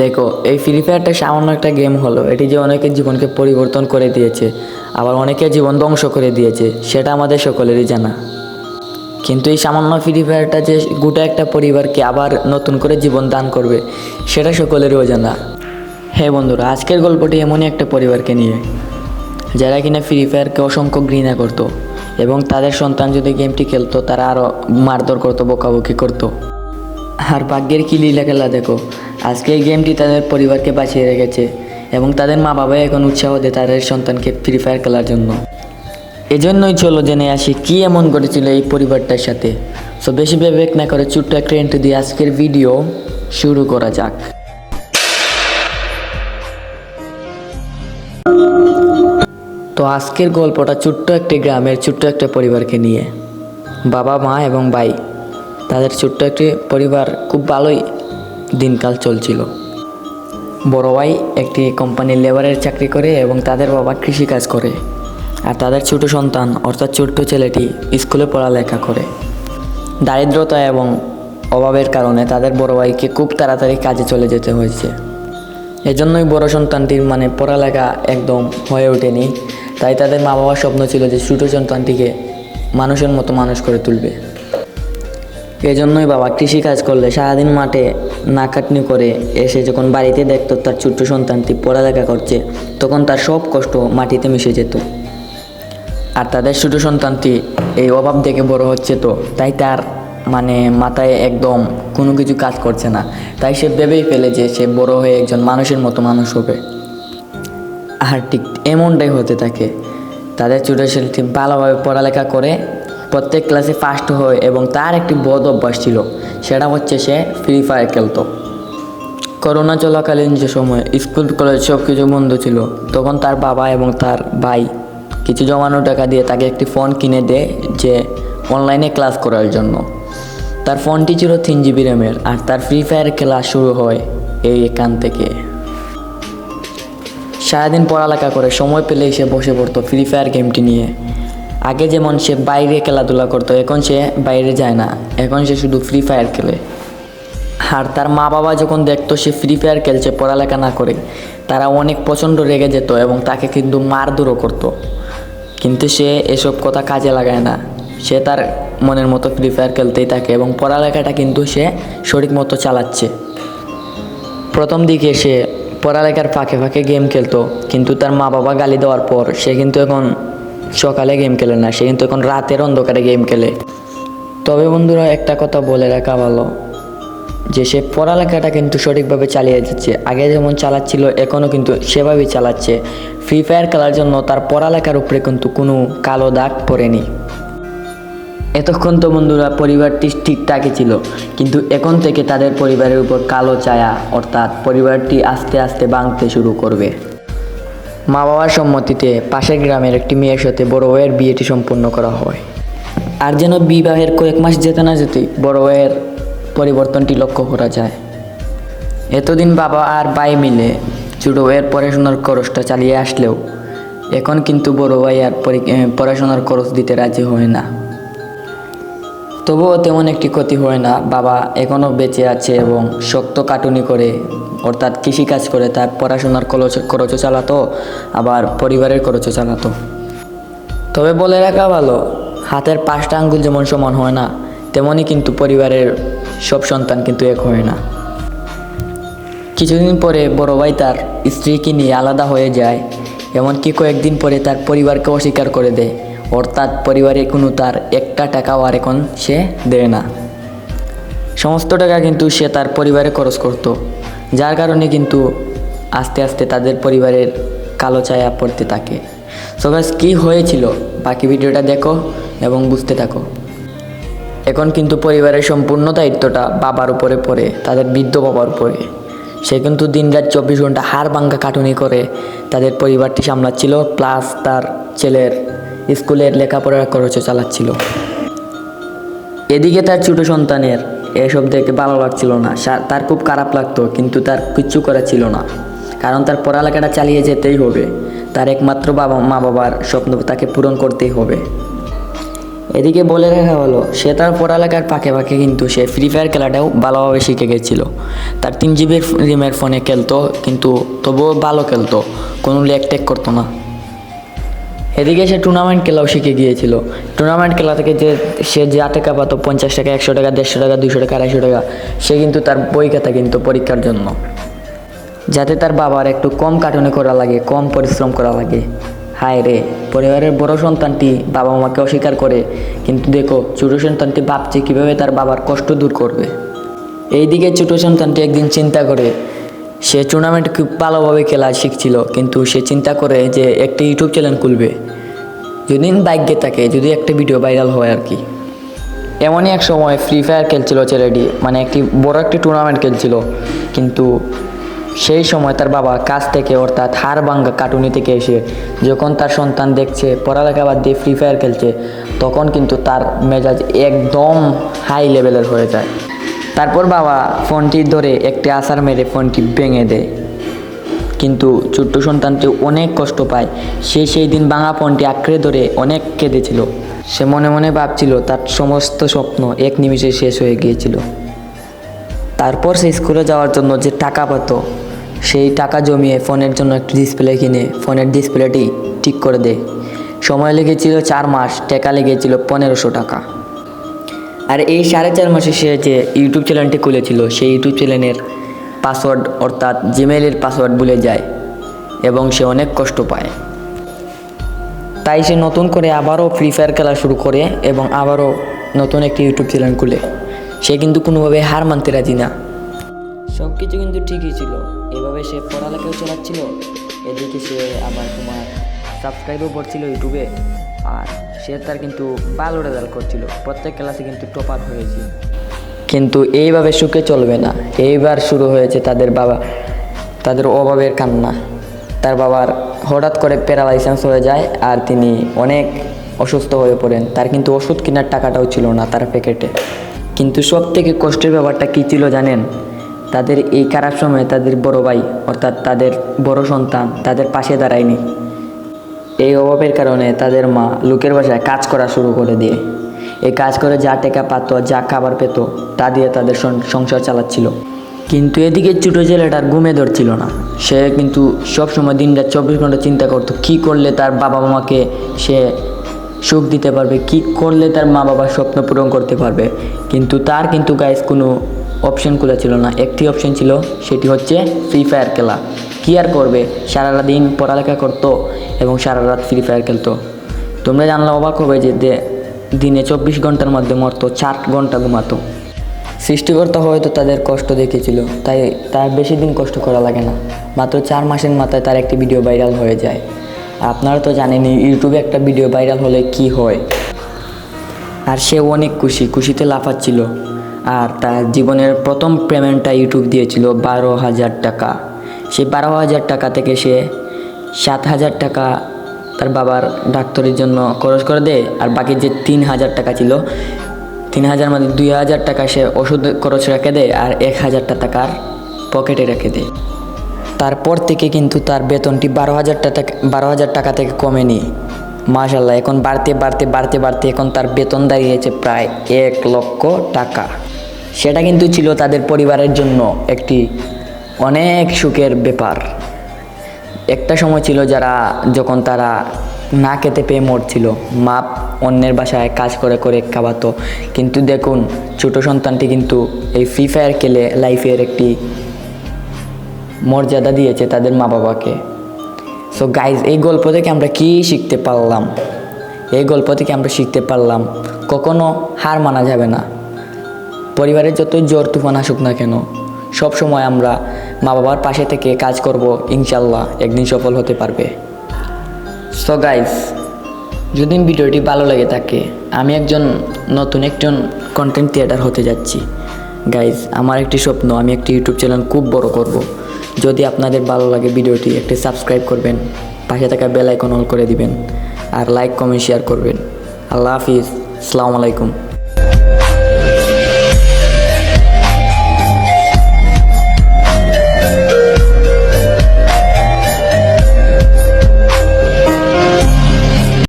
দেখো, এই ফ্রি ফায়ারটা সামান্য একটা গেম হলো। এটি যে অনেকের জীবনকে পরিবর্তন করে দিয়েছে, আবার অনেকের জীবন ধ্বংস করে দিয়েছে, সেটা আমাদের সকলেরই জানা। কিন্তু এই সামান্য ফ্রি ফায়ারটা যে গোটা একটা পরিবারকে আবার নতুন করে জীবন দান করবে, সেটা সকলেরই অজানা হ্যাঁ বন্ধুরা, আজকের গল্পটি এমনই একটা পরিবারকে নিয়ে, যারা কিনা ফ্রি ফায়ারকে অসংখ্য ঘৃণা করতো, এবং তাদের সন্তান যদি গেমটি খেলতো, তারা আরও মারধর করতো, বকাবকি করতো। আর ভাগ্যের কি লীলা খেলা দেখো। আজকে এই গেমটি তাদের পরিবারকে বাঁচিয়ে রেখেছে এবং তাদের মা বাবাই এখন উৎসাহ দেয় তাদের সন্তানকে ফ্রি ফায়ার খেলার জন্য। এজন্যই চলো জেনে আসি কি এমন ঘটেছিল এই পরিবারটার সাথে। সো বেশি বিবেক না করে ছোট্ট একটা এন্ট্রি দিয়ে আজকের ভিডিও শুরু করা যাক। তো আজকের গল্পটা ছোট্ট একটি গ্রামের ছোট্ট একটা পরিবারকে নিয়ে। বাবা, মা এবং ভাই। তাদের ছোট্ট একটি পরিবার খুব ভালোই দিনকাল চলছিল। বড় ভাই একটি কোম্পানির লেবারের চাকরি করে এবং তাদের বাবা কৃষিকাজ করে। আর তাদের ছোট সন্তান, অর্থাৎ ছোট্ট ছেলেটি স্কুলে পড়ালেখা করে। দারিদ্রতা এবং অভাবের কারণে তাদের বড় ভাইকে খুব তাড়াতাড়ি কাজে চলে যেতে হয়েছে। এজন্যই বড় সন্তানটির মানে পড়ালেখা একদম হয়ে ওঠেনি। তাই তাদের মা বাবার স্বপ্ন ছিল যে ছোটো সন্তানটিকে মানুষের মতো মানুষ করে তুলবে। এজন্যই বাবা কৃষি কাজ করলে সারাদিন মাঠে নাকাটনি করে এসে যখন বাড়িতে দেখতো তার ছোট্ট সন্তানটি পড়ালেখা করছে, তখন তার সব কষ্ট মাটিতে মিশে যেত। আর তাদের ছোট সন্তানটি এই অভাব দেখে বড় হচ্ছে তো, তাই তার মানে মাথায় একদম কোনো কিছু কাজ করছে না। তাই সে ভেবেই ফেলে যে সে বড় হয়ে একজন মানুষের মতো মানুষ হবে। আর ঠিক এমনটাই হতে থাকে। তাদের ছোটো ছেলেটি ভালোভাবে পড়ালেখা করে প্রত্যেক ক্লাসে ফার্স্ট হয় এবং তার একটি বদ অভ্যাস ছিল, সেটা হচ্ছে সে ফ্রি ফায়ার খেলতো। করোনা চলাকালীন যে সময় স্কুল কলেজ সব কিছু বন্ধ ছিল, তখন তার বাবা এবং তার ভাই কিছু জমানো টাকা দিয়ে তাকে একটি ফোন কিনে দেয়, যে অনলাইনে ক্লাস করার জন্য। তার ফোনটি ছিল তিন জিবি র্যামের আর তার ফ্রি ফায়ার খেলা শুরু হয় এই এখান থেকে। সারাদিন পড়ালেখা করে, সময় পেলেই সে বসে পড়তো ফ্রি ফায়ার গেমটি নিয়ে। আগে যেমন সে বাইরে খেলাধুলা করতো, এখন সে বাইরে যায় না। এখন সে শুধু ফ্রি ফায়ার খেলে। আর তার মা বাবা যখন দেখতো সে ফ্রি ফায়ার খেলছে, পড়ালেখা না করে, তারা অনেক প্রচণ্ড রেগে যেত এবং তাকে কিন্তু মারধরও করতো। কিন্তু সে এসব কথা কাজে লাগায় না। সে তার মনের মতো ফ্রি ফায়ার খেলতেই থাকে এবং পড়ালেখাটা কিন্তু সে সঠিক মতো চালাচ্ছে। প্রথম দিকে সে পড়ালেখার ফাঁকে ফাঁকে গেম খেলতো, কিন্তু তার মা বাবা গালি দেওয়ার পর সে কিন্তু এখন সকালে গেম খেলে না, সে কিন্তু এখন রাতের অন্ধকারে গেম খেলে। তবে বন্ধুরা, একটা কথা বলে রাখা ভালো, যে সে পড়ালেখাটা কিন্তু সঠিকভাবে চালিয়ে যাচ্ছে। আগে যেমন চালাচ্ছিল, এখনও কিন্তু সেভাবেই চালাচ্ছে। ফ্রি ফায়ার খেলার জন্য তার পড়ালেখার উপরে কিন্তু কোনো কালো দাগ পড়েনি। এতক্ষণ তো বন্ধুরা, পরিবারটি ঠিকঠাকই ছিল। কিন্তু এখন থেকে তাদের পরিবারের উপর কালো ছায়া, অর্থাৎ পরিবারটি আস্তে আস্তে ভাঙতে শুরু করবে। মা বাবার সম্মতিতে পাশের গ্রামের একটি মেয়ের সাথে বড় ভাইয়ের বিয়েটি সম্পন্ন করা হয়। আর যেন বিবাহের কয়েক মাস যেতে না যেতেই বড় ভাইয়ের পরিবর্তনটি লক্ষ্য করা যায়। এতদিন বাবা আর ভাই মিলে ছোটো ভাইয়ের পড়াশোনার খরচটা চালিয়ে আসলেও এখন কিন্তু বড় ভাই আর পড়াশোনার খরচ দিতে রাজি হয় না। তবুও তেমন একটি ক্ষতি হয় না। বাবা এখনও বেঁচে আছে এবং শক্ত কাটুনি করে, অর্থাৎ কৃষিকাজ করে, তার পড়াশোনার খরচ, খরচও চালাতো, আবার পরিবারের খরচও চালাতো। তবে বলে রাখা ভালো, হাতের পাঁচটা আঙ্গুল যেমন সমান হয় না, তেমনই কিন্তু পরিবারের সব সন্তান কিন্তু এক হয় না। কিছুদিন পরে বড় ভাই তার স্ত্রীকে নিয়ে আলাদা হয়ে যায়, এমনকি কয়েকদিন পরে তার পরিবারকে অস্বীকার করে দেয়। অর্থাৎ পরিবারে কোনো তার একটা টাকাও আর এখন সে দেয় না। সমস্ত টাকা কিন্তু সে তার পরিবারে খরচ করত, যার কারণে কিন্তু আস্তে আস্তে তাদের পরিবারের কালো ছায়া পড়তে থাকে। সো কী হয়েছিল? বাকি ভিডিওটা দেখো এবং বুঝতে থাকো। এখন কিন্তু পরিবারের সম্পূর্ণ দায়িত্বটা বাবার উপরে পড়ে, তাদের বৃদ্ধ বাবার উপরে। সে কিন্তু দিনরাত চব্বিশ ঘণ্টা হাড় ভাঙ্গা কাটুনি করে তাদের পরিবারটি সামলাচ্ছিল প্লাস তার ছেলের স্কুলের লেখাপড়ার খরচও চালাচ্ছিল। এদিকে তার ছোট সন্তানের এসব দেখে ভালো লাগছিল না। তার খুব খারাপ লাগতো, কিন্তু তার কিচ্ছু করা ছিল না। কারণ তার পড়ালেখাটা চালিয়ে যেতেই হবে। তার একমাত্র বাবা, মা বাবার স্বপ্ন তাকে পূরণ করতেই হবে। এদিকে বলে রাখা হলো, সে তার পড়ালেখার পাকে পাকে কিন্তু সে ফ্রি ফায়ার খেলাটাও ভালোভাবে শিখে গেছিল। তার তিন জিবির রিমের ফোনে খেলতো, কিন্তু তবুও ভালো খেলতো, কোনো লেগ টেক করতো না। এদিকে সে টুর্নামেন্ট খেলাও শিখে গিয়েছিল। টুর্নামেন্ট খেলা থেকে যে, সে যা টাকা পাতো, পঞ্চাশ টাকা, একশো টাকা, দেড়শো টাকা দুশো টাকা, আড়াইশো টাকা, সে কিন্তু তার বই খাতা কিন্তু পরীক্ষার জন্য। যাতে তার বাবার একটু কম কাটুনি করা লাগে, কম পরিশ্রম করা লাগে। হায় রে, পরিবারের বড় সন্তানটি বাবা মাকে অস্বীকার করে, কিন্তু দেখো, ছোট সন্তানটি ভাবছে কীভাবে তার বাবার কষ্ট দূর করবে। এইদিকে ছোট সন্তানটি একদিন চিন্তা করে, সে টুর্নামেন্ট খুব ভালোভাবে খেলা শিখছিল, কিন্তু সে চিন্তা করে যে একটি ইউটিউব চ্যানেল খুলবে। যদি বাইকে থাকে যদি একটা ভিডিও ভাইরাল হয় আর কি। এমনই এক সময় ফ্রি ফায়ার খেলছিল ছেলেটি মানে একটি বড় একটি টুর্নামেন্ট খেলছিল। কিন্তু সেই সময় তার বাবা কাজ থেকে অর্থাৎ হাড় ভাঙ্গা কাটুনি থেকে এসে যখন তার সন্তান দেখছে, পড়ালেখা বাদ দিয়ে ফ্রি ফায়ার খেলছে, তখন কিন্তু তার মেজাজ একদম হাই লেভেলের হয়ে যায়। তারপর বাবা ফোনটি ধরে একটি আসার মেরে ফোনটি ভেঙে দেয়। কিন্তু ছোট্ট সন্তানটি অনেক কষ্ট পায়, সে সেই দিন ভাঙা ফোনটি আঁকড়ে ধরে অনেক কেঁদেছিল। সে মনে মনে ভাবছিল, তার সমস্ত স্বপ্ন এক নিমিষে শেষ হয়ে গিয়েছিল। তারপর সে স্কুলে যাওয়ার জন্য যে টাকা পেত, সেই টাকা জমিয়ে ফোনের জন্য একটি ডিসপ্লে কিনে ফোনের ডিসপ্লেটি ঠিক করে দেয়। সময় লেগেছিল চার মাস, টাকা লেগেছিল পনেরোশো টাকা। আর এই সাড়ে চার মাসে সে যে ইউটিউব চ্যানেলটি খুলেছিল, সেই ইউটিউব চ্যানেলের পাসওয়ার্ড অর্থাৎ জিমেইলের পাসওয়ার্ড ভুলে যায় এবং সে অনেক কষ্ট পায়। তাই সে নতুন করে আবারও ফ্রি ফায়ার খেলা শুরু করে এবং আবারও নতুন একটি ইউটিউব চ্যানেল খুলে। সে কিন্তু কোনোভাবে হার মানতে রাজি না। সব কিছু কিন্তু ঠিকই ছিল। এভাবে সে পড়ালেখাও চালাচ্ছিল। এদিকে সে আবার তোমার সাবস্ক্রাইবও করছিল ইউটিউবে আর সে তার কিন্তু ভালো রেজাল্ট করছিল। প্রত্যেক ক্লাসে কিন্তু টপার হয়েছে কিন্তু এইভাবে সুখে চলবে না। এইবার শুরু হয়েছে তাদের বাবা, তাদের অভাবের কান্না। তার বাবার হঠাৎ করে প্যারালাইসেন্স হয়ে যায় আর তিনি অনেক অসুস্থ হয়ে পড়েন। তার কিন্তু ওষুধ কেনার টাকাটাও ছিল না তার প্যাকেটে কিন্তু সব থেকে কষ্টের ব্যাপারটা কী ছিল জানেন? তাদের এই খারাপ সময়ে তাদের বড় ভাই, অর্থাৎ তাদের বড় সন্তান তাদের পাশে দাঁড়ায়নি। এই অভাবের কারণে তাদের মা লোকের বাসায় কাজ করা শুরু করে দিয়ে। এই কাজ করে যা টেকা পাত, যা খাবার পেত, তা দিয়ে তাদের সংসার চালাচ্ছিল। কিন্তু এদিকে ছোটো ছেলেটার ঘুমে ধরছিল না। সে কিন্তু সব সময় দিনটা চব্বিশ ঘণ্টা চিন্তা করতো, কী করলে তার বাবা মাকে সে সুখ দিতে পারবে, কি করলে তার মা বাবার স্বপ্ন পূরণ করতে পারবে। কিন্তু তার কিন্তু গাইস কোনো অপশন খোলা ছিল না। একটি অপশন ছিল, সেটি হচ্ছে ফ্রি ফায়ার খেলা। কী আর করবে? সারাটা দিন পড়ালেখা করতো এবং সারা রাত ফ্রি ফায়ার খেলতো। তোমরা জানলে অবাক হবে যে দিনে চব্বিশ ঘণ্টার মধ্যে মরতো, চার ঘণ্টা ঘুমাতো। সৃষ্টিকর্তা হয়তো তাদের কষ্ট দেখেছিল, তাই তার বেশি দিন কষ্ট করা লাগে না। মাত্র চার মাসের মাথায় তার একটি ভিডিও ভাইরাল হয়ে যায়। আপনারা তো জানেনই ইউটিউবে একটা ভিডিও ভাইরাল হলে কি হয়। আর সে অনেক খুশি, খুশিতে লাফাচ্ছিল। আর তার জীবনের প্রথম পেমেন্টটা ইউটিউব দিয়েছিল বারো হাজার টাকা। সেই বারো হাজার টাকা থেকে সে সাত হাজার টাকা তার বাবার ডাক্তারের জন্য খরচ করে দেয়, আর বাকি যে তিন হাজার টাকা ছিল, তিন হাজার মধ্যে দুই হাজার টাকা সে ওষুধ খরচ রেখে দেয়, আর এক হাজারটা টাকার পকেটে রেখে দেয়। তারপর থেকে কিন্তু তার বেতনটি বারো হাজার টাকা বারো হাজার টাকা থেকে কমেনি। মাশাল্লাহ এখন বাড়তে বাড়তে বাড়তে বাড়তে এখন তার বেতন দাঁড়িয়েছে প্রায় এক লক্ষ টাকা। সেটা কিন্তু ছিল তাদের পরিবারের জন্য একটি অনেক সুখের ব্যাপার। একটা সময় ছিল যারা যখন তারা না খেতে পেয়ে মরছিল, মা অন্যের বাসায় কাজ করে করে খাওয়াতো। কিন্তু দেখুন, ছোট সন্তানটি কিন্তু এই ফ্রি ফায়ার খেলে লাইফের একটি মর্যাদা দিয়েছে তাদের মা বাবাকে সো গাইজ এই গল্প থেকে আমরা কি শিখতে পারলাম? এই গল্প থেকে আমরা শিখতে পারলাম, কখনো হার মানা যাবে না। পরিবারের যতই জ্বর তুফান আসুক না কেন সব সময় আমরা মা বাবার পাশে থেকে কাজ করব ইনশাল্লাহ একদিন সফল হতে পারবে। সো গাইজ যদি ভিডিওটি ভালো লাগে থাকে, আমি একজন নতুন একজন কন্টেন্ট ক্রিয়েটার হতে যাচ্ছি। গাইজ আমার একটি স্বপ্ন, আমি একটি ইউটিউব চ্যানেল খুব বড় করব। যদি আপনাদের ভালো লাগে ভিডিওটি, একটি সাবস্ক্রাইব করবেন, পাশে থাকা বেল আইকন অল করে দিবেন, আর লাইক কমেন্ট শেয়ার করবেন। আল্লাহ হাফিজ, আসসালামু আলাইকুম।